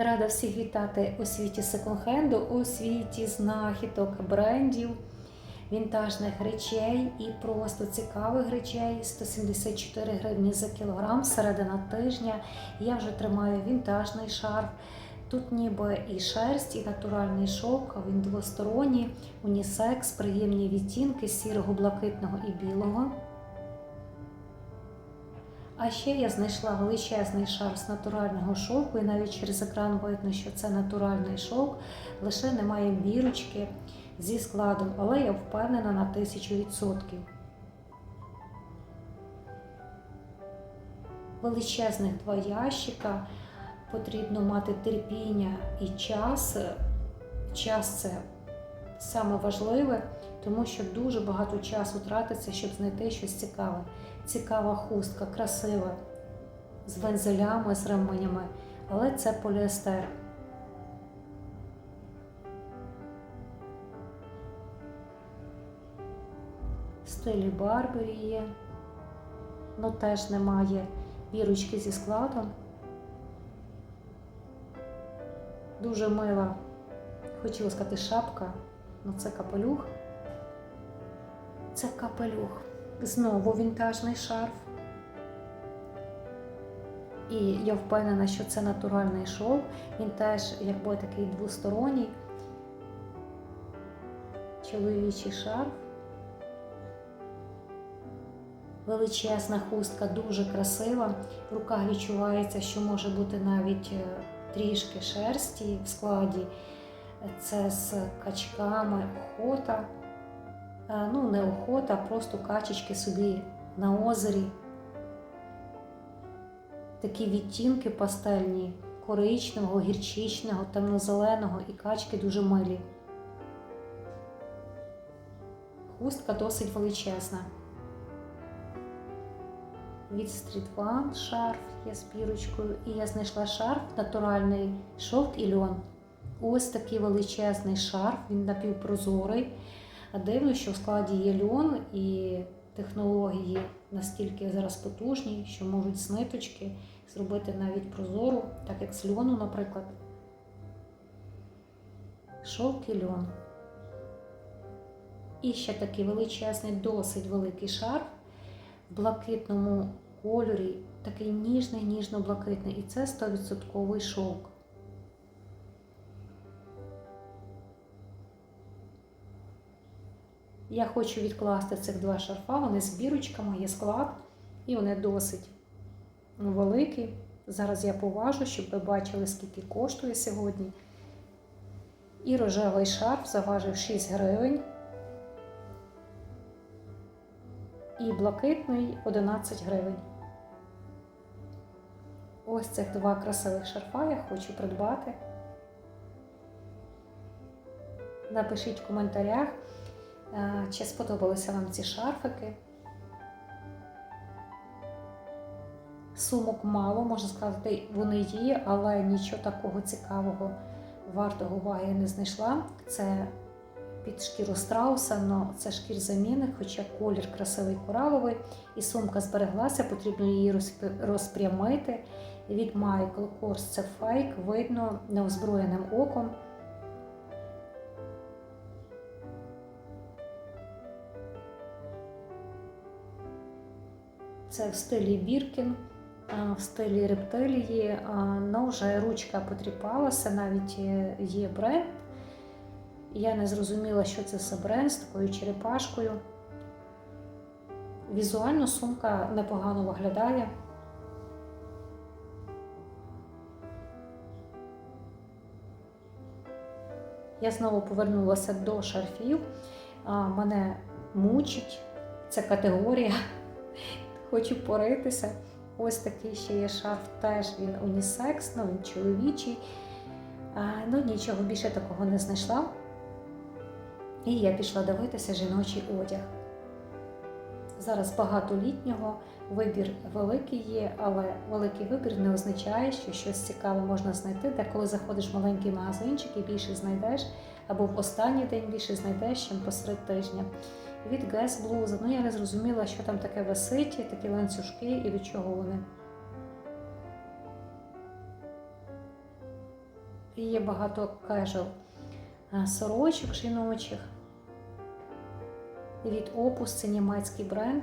Рада всіх вітати у світі секонд-хенду, у світі знахідок, брендів, вінтажних речей і просто цікавих речей. 174 гривні за кілограм, середина тижня. Я вже тримаю вінтажний шарф. Тут ніби і шерсть, і натуральний шовк, він двосторонній, унісекс, приємні відтінки сірого, блакитного і білого. А ще я знайшла величезний шарф з натурального шовку, і навіть через екран видно, що це натуральний шовк, лише немає бірочки зі складом, але я впевнена на тисячу відсотків. Величезних два ящика, потрібно мати терпіння і час. Час це саме важливе, тому що дуже багато часу тратиться, щоб знайти щось цікаве. Цікава хустка, красива, з вензелями, з ременями, але це поліестер. Стилі Барбері є, ну теж немає бірочки зі складом. Дуже мила, хотіла сказати, шапка, ну це капелюх. Це капелюх. Знову вінтажний шарф. І я впевнена, що це натуральний шов. Він теж, якби такий двосторонній, чоловічий шарф. Величезна хустка, дуже красива. В руках відчувається, що може бути навіть е, трішки шерсті в складі. Це з качками охота. Е, ну, не охота, а просто качечки собі на озері. Такі відтінки пастельні, коричневого, гірчичного, темно-зеленого і качки дуже милі. Хустка досить величезна. Від One шарф є з бірочкою, і я знайшла шарф натуральний шовк і льон. Ось такий величезний шарф, він напівпрозорий. А дивно, що в складі є льон і технології настільки зараз потужні, що можуть з ниточки зробити навіть прозору, так як з льону, наприклад. Шовк і льон. І ще такий величезний, досить великий шарф в блакитному кольорі, такий ніжний, ніжно-блакитний. І це 100% шовк. Я хочу відкласти цих два шарфа, вони з бірочками, є склад, і вони досить великі. Зараз я поважу, щоб ви бачили, скільки коштує сьогодні. І рожевий шарф заважив 6 гривень. І блакитний 11 гривень. Ось цих два красивих шарфа я хочу придбати. Напишіть в коментарях. Чи сподобалися вам ці шарфики? Сумок мало, можна сказати, вони є, але нічого такого цікавого, вартого уваги не знайшла. Це під шкіру страуса, але це шкір замінник, хоча колір красивий кораловий, і сумка збереглася, потрібно її розпрямити. Від Michael Kors це фейк, видно неозброєним оком. Це в стилі Біркін, в стилі рептилії, але вже ручка потріпалася, навіть є бренд. Я не зрозуміла, що це за бренд з такою черепашкою. Візуально сумка непогано виглядає. Я знову повернулася до шарфів. Мене мучить ця категорія. Хочу поритися. Ось такий ще є шарф, теж він унісекс, ну він чоловічий. А, ну нічого більше такого не знайшла. І я пішла дивитися жіночий одяг. Зараз багато літнього, вибір великий є, але великий вибір не означає, що щось цікаве можна знайти. Де коли заходиш в маленький магазинчик і більше знайдеш, або в останній день більше знайдеш, ніж посеред тижня від Guess блуза. Ну, я не зрозуміла, що там таке висить, такі ланцюжки і від чого вони. І є багато кежел сорочок жіночих. Від Opus це німецький бренд.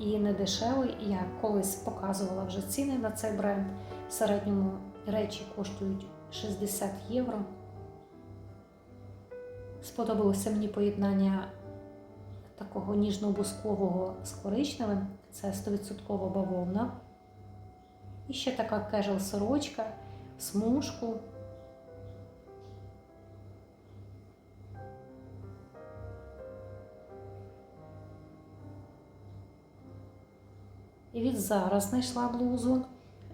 І не дешевий. Я колись показувала вже ціни на цей бренд. В середньому речі коштують 60 євро. Сподобалося мені поєднання такого ніжно-бускового з коричневим. Це 100% бавовна. І ще така кежел сорочка, смужку. І від зараз знайшла блузу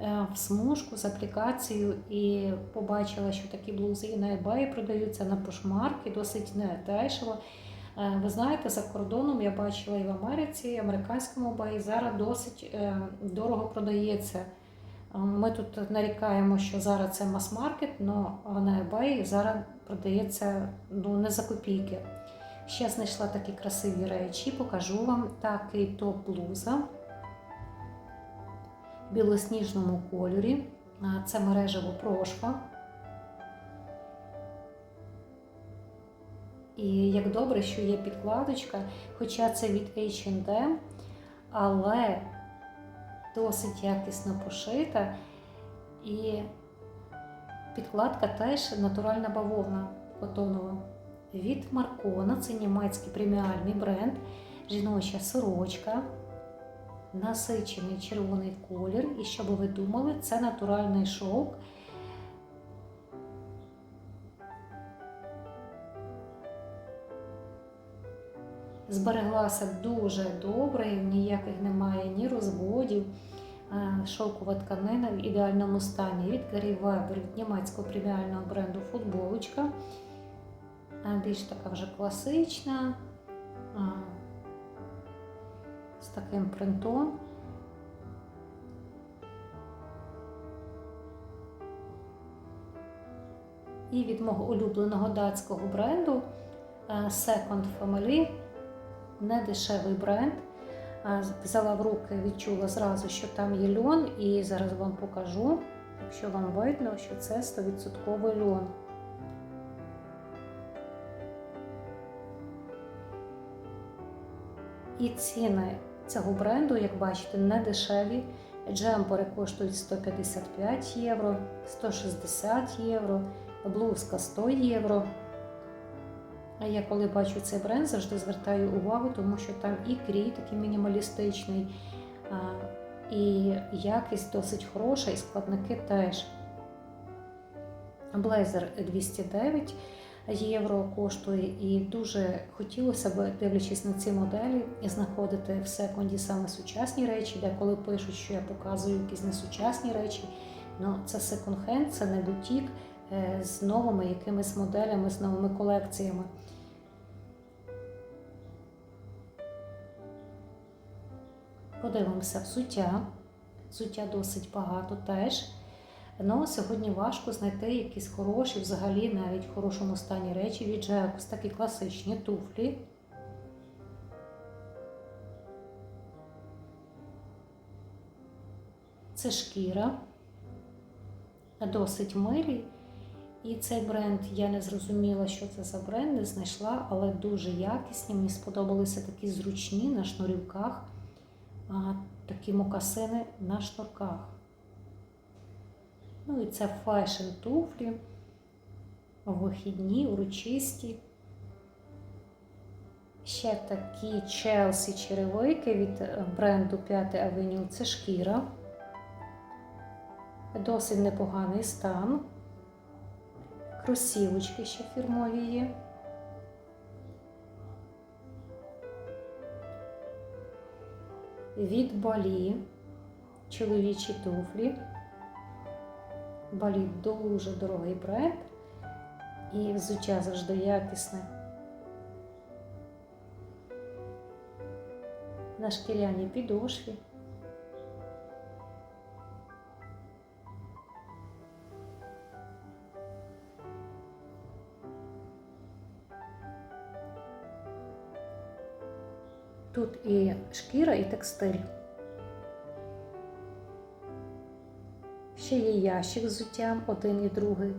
е, в смужку з аплікацією і побачила, що такі блузи і на eBay продаються на пошмарки, досить не дешево. Е, Ви знаєте, за кордоном я бачила і в Америці, і в американському eBay зараз досить е, дорого продається. Е, Ми тут нарікаємо, що зараз це мас-маркет, але на eBay зараз продається ну, не за копійки. Ще знайшла такі красиві речі, покажу вам такий топ-блуза в білосніжному кольорі. Це мережево прошва. І як добре, що є підкладочка, хоча це від H&M, але досить якісно пошита. І підкладка теж натуральна бавовна котонова. Від Маркона, це німецький преміальний бренд, жіноча сорочка, насичений червоний колір. І що би ви думали, це натуральний шовк. Збереглася дуже добре, ніяких немає ні розводів. Е, Шовкова тканина в ідеальному стані від Гаррі Вебер, від німецького преміального бренду футболочка. Е, Більш така вже класична, е, з таким принтом. І від мого улюбленого датського бренду Second Family не дешевий бренд. Взяла в руки, відчула зразу, що там є льон, і зараз вам покажу, якщо вам видно, що це 100% льон. І ціни цього бренду, як бачите, не дешеві. Джемпери коштують 155 євро, 160 євро, блузка 100 євро. А я коли бачу цей бренд, завжди звертаю увагу, тому що там і крій такий мінімалістичний, і якість досить хороша, і складники теж. Блейзер 209 євро коштує, і дуже хотілося б, дивлячись на ці моделі, знаходити в секунді саме сучасні речі, де коли пишуть, що я показую якісь несучасні речі. Ну, це секонд-хенд, це не бутік е, з новими якимись моделями, з новими колекціями. Подивимося взуття. Взуття досить багато теж. Ну, сьогодні важко знайти якісь хороші, взагалі навіть в хорошому стані речі від Джекус, такі класичні туфлі. Це шкіра, досить милі. І цей бренд я не зрозуміла, що це за бренд, не знайшла, але дуже якісні. Мені сподобалися такі зручні на шнурівках, такі мокасини на шнурках. Ну і це фешн туфлі, вихідні, урочисті. Ще такі Челсі черевики від бренду 5 Avenue. Це шкіра. Досить непоганий стан. Кросівочки ще фірмові є. Від балі чоловічі туфлі. Балі дуже дорогий бренд і взуття завжди якісне. На шкіряній підошві. Тут і шкіра, і текстиль. Ще є ящик з взуттям, один і другий.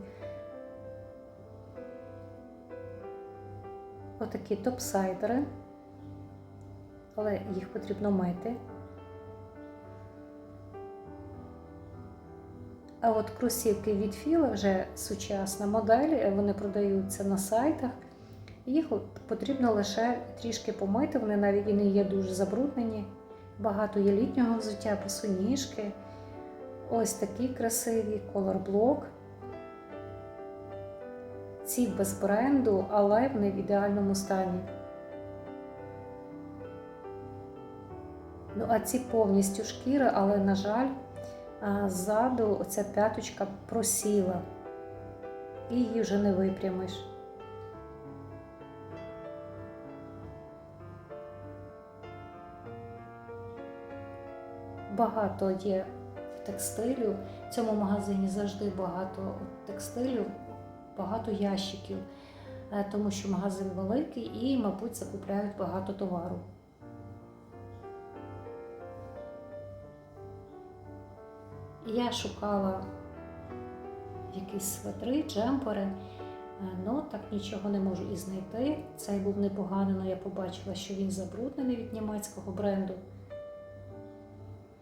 Отакі топсайдери, але їх потрібно мити. А от кросівки від Філа вже сучасна модель, вони продаються на сайтах. Їх потрібно лише трішки помити, вони навіть і не є дуже забруднені. Багато є літнього взуття, босоніжки. Ось такі красиві колорблок. Ці без бренду, але вони в ідеальному стані. Ну, а ці повністю шкіра, але, на жаль, ззаду оця п'яточка просіла. І її вже не випрямиш. Багато є текстилю. В цьому магазині завжди багато текстилю, багато ящиків, е, тому що магазин великий і, мабуть, закупляють багато товару. Я шукала якісь свитри, джемпери, але так нічого не можу і знайти. Цей був непоганий, але я побачила, що він забруднений від німецького бренду.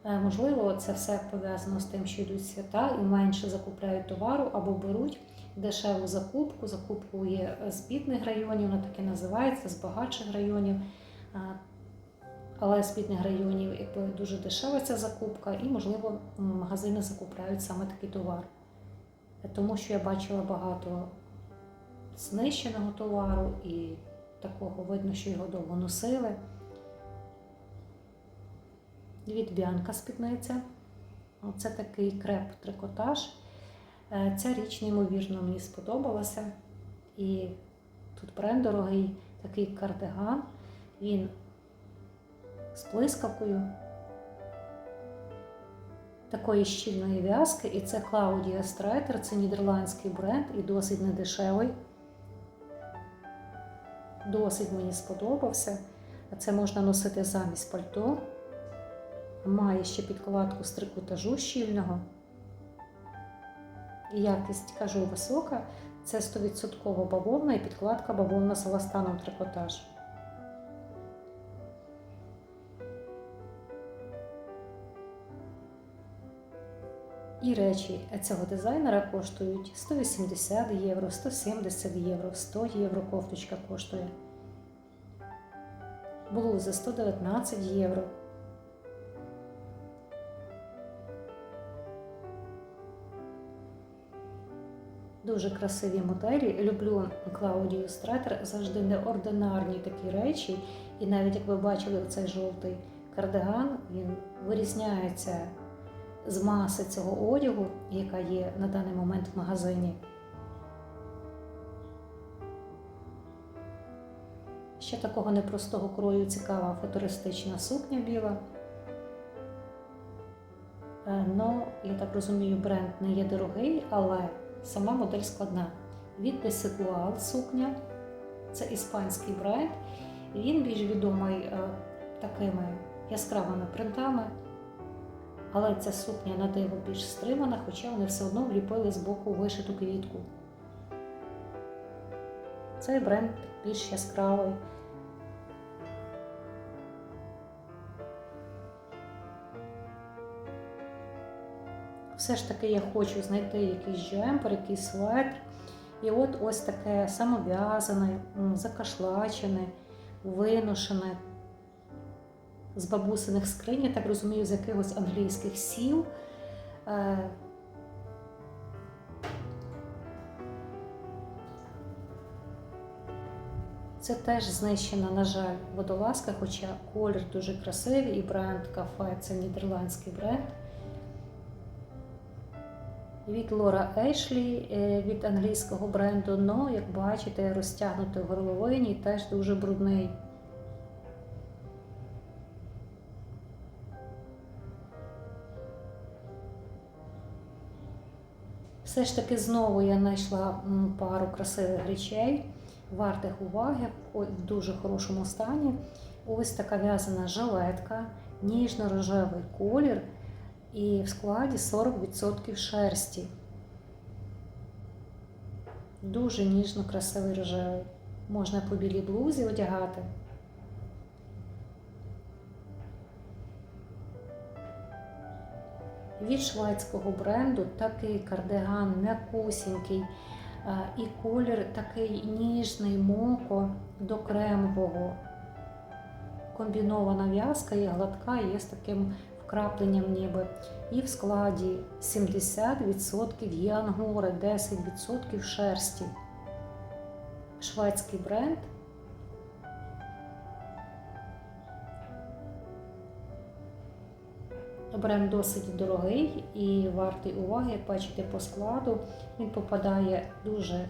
Е, Можливо, це все пов'язано з тим, що йдуть свята і менше закупляють товару або беруть дешеву закупку. Закупку є з бідних районів, вона так і називається, з багатших районів. Е, Але з бідних районів якби дуже дешева ця закупка, і, можливо, магазини закупляють саме такий товар. Е, Тому що я бачила багато знищеного товару і такого видно, що його довго носили. Від Біанка спідниця. Це такий креп-трикотаж. Е, Ця річ, неймовірно, мені сподобалася. І тут бренд дорогий, такий кардиган. Він з блискавкою такої щільної в'язки. І це Claudia Streiter, це нідерландський бренд і досить недешевий. Досить мені сподобався. Це можна носити замість пальто. Має ще підкладку з трикотажу щільного. Якість, кажу, висока. Це 100% бавовна і підкладка бавовна з еластаном трикотаж. І речі цього дизайнера коштують 180 євро, 170 євро, 100 євро кофточка коштує. Блузи 119 євро. Дуже красиві моделі. Люблю Клаудію Стретер, завжди неординарні такі речі. І навіть як ви бачили цей жовтий кардиган, він вирізняється з маси цього одягу, яка є на даний момент в магазині. Ще такого непростого крою цікава футуристична сукня біла. Ну, я так розумію, бренд не є дорогий, але сама модель складна. Від Desigual сукня, це іспанський бренд. Він більш відомий е, такими яскравими принтами. Але ця сукня на диво більш стримана, хоча вони все одно вліпили з боку вишиту квітку. Цей бренд більш яскравий. Все ж таки я хочу знайти якийсь джемпер, якийсь светр. І от ось таке самов'язане, закашлачене, виношене, з бабусиних скринь, я так розумію, з якихось англійських сіл. Е, Це теж знищена, на жаль, водолазка, хоча колір дуже красивий і бренд кафе це нідерландський бренд. Від Лора Ешлі, е, від англійського бренду, но, як бачите, розтягнутий в горловині теж дуже брудний. Все ж таки знову я знайшла пару красивих речей, вартих уваги в дуже хорошому стані. Ось така в'язана жилетка, ніжно-рожевий колір. І в складі 40% шерсті. Дуже ніжно красивий рожевий. Можна по білій блузі одягати. Від шведського бренду такий кардиган м'якусінький, е, і колір такий ніжний моко до кремового. Комбінована в'язка є гладка, є з таким вкрапленням ніби. І в складі 70% є ангори, 10% шерсті. Шведський бренд. Бренд досить дорогий і вартий уваги, як бачите, по складу. Він попадає дуже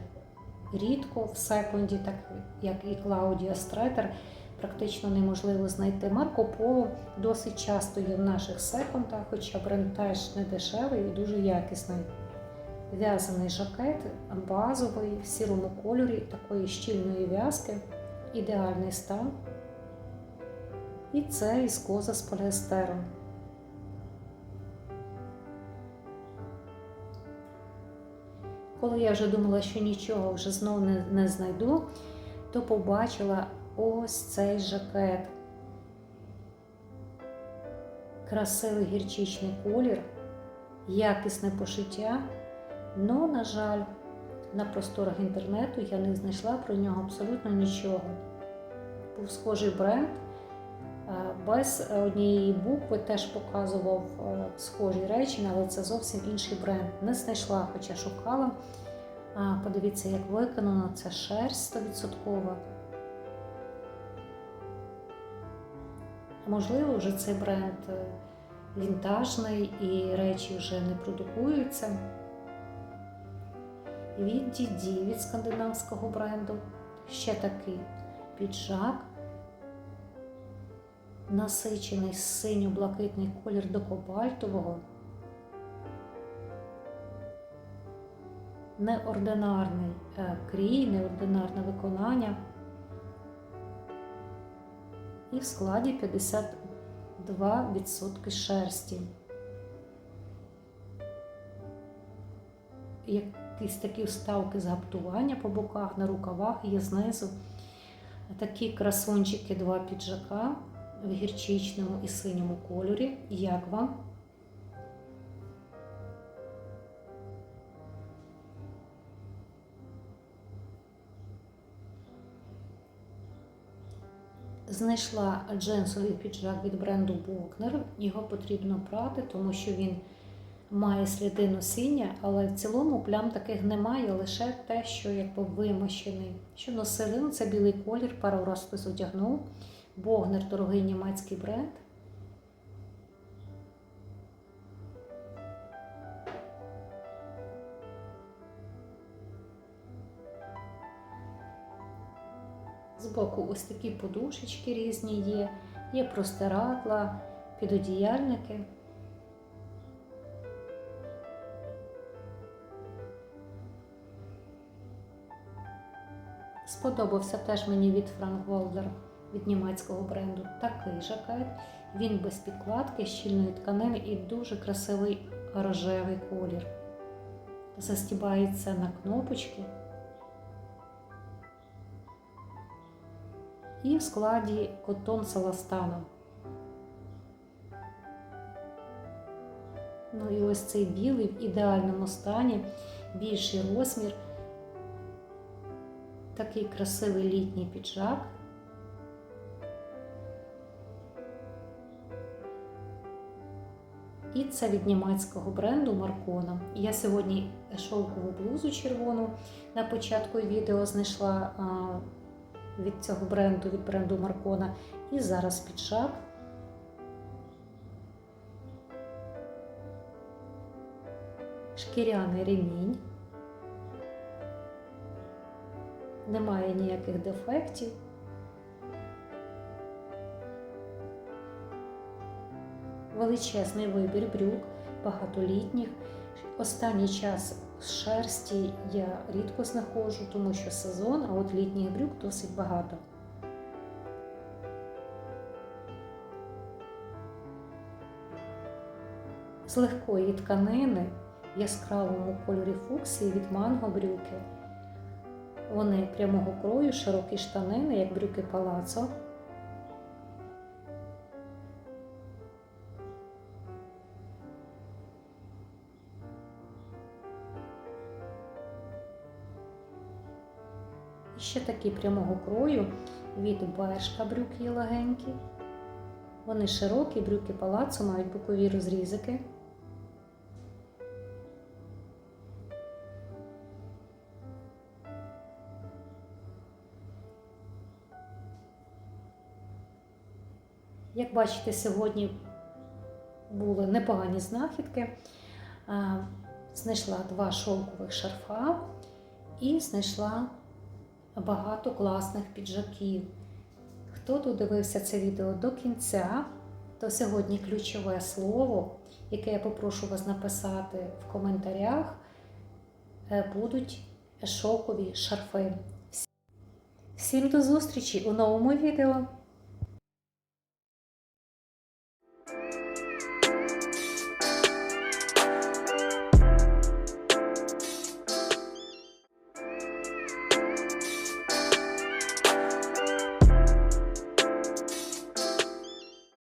рідко в секунді, так як і Клаудія Стретер. Практично неможливо знайти. Марко Поло досить часто є в наших секундах, хоча бренд теж не дешевий і дуже якісний. В'язаний жакет, базовий, в сірому кольорі, такої щільної в'язки, ідеальний стан. І це іскоза з поліестером. Коли я вже думала, що нічого вже знову не, не знайду, то побачила ось цей жакет. Красивий гірчичний колір, якісне пошиття. Но, на жаль, на просторах інтернету я не знайшла про нього абсолютно нічого. Був схожий бренд, без однієї букви теж показував схожі речі, але це зовсім інший бренд. Не знайшла, хоча шукала. Подивіться, як виконано, це шерсть 100%. Можливо, вже цей бренд е, вінтажний і речі вже не продукуються. Від DD, від скандинавського бренду. Ще такий піджак, насичений синьо-блакитний колір до кобальтового. Неординарний е, крій, неординарне виконання. І в складі 52% шерсті. Якісь такі вставки з гаптування по боках, на рукавах є знизу. Такі красунчики, два піджака в гірчичному і синьому кольорі. Як вам? Знайшла джинсовий піджак від бренду Бокнер. Його потрібно прати, тому що він має сліди носіння, але в цілому плям таких немає, лише те, що якби вимощений. Що носили, ну, це білий колір, пару розпис одягнув. Богнер дорогий німецький бренд. Збоку ось такі подушечки різні є, є простирадла, підодіяльники. Сподобався теж мені від Frank Walder, від німецького бренду такий жакет. Він без підкладки, щільної тканини і дуже красивий рожевий колір. Застібається на кнопочки. І в складі котон саластану. Ну і ось цей білий в ідеальному стані, більший розмір, такий красивий літній піджак. І це від німецького бренду Маркона. Я сьогодні шовкову блузу червону на початку відео знайшла від цього бренду, від бренду Маркона. І зараз піджак. Шкіряний ремінь. Немає ніяких дефектів. Величезний вибір брюк, багатолітніх. Останній час з шерсті я рідко знаходжу, тому що сезон, а от літніх брюк досить багато. з легкої тканини в яскравому кольорі фуксії від манго брюки. Вони прямого крою, широкі штанини, як брюки палацо. Ще такі прямого крою від бершка брюки легенькі. Вони широкі, брюки палацу, мають бокові розрізики. Як бачите, сьогодні були непогані знахідки. Знайшла два шовкових шарфа і знайшла багато класних піджаків. Хто додивився це відео до кінця, то сьогодні ключове слово, яке я попрошу вас написати в коментарях, е, будуть шовкові шарфи. Всім до зустрічі у новому відео!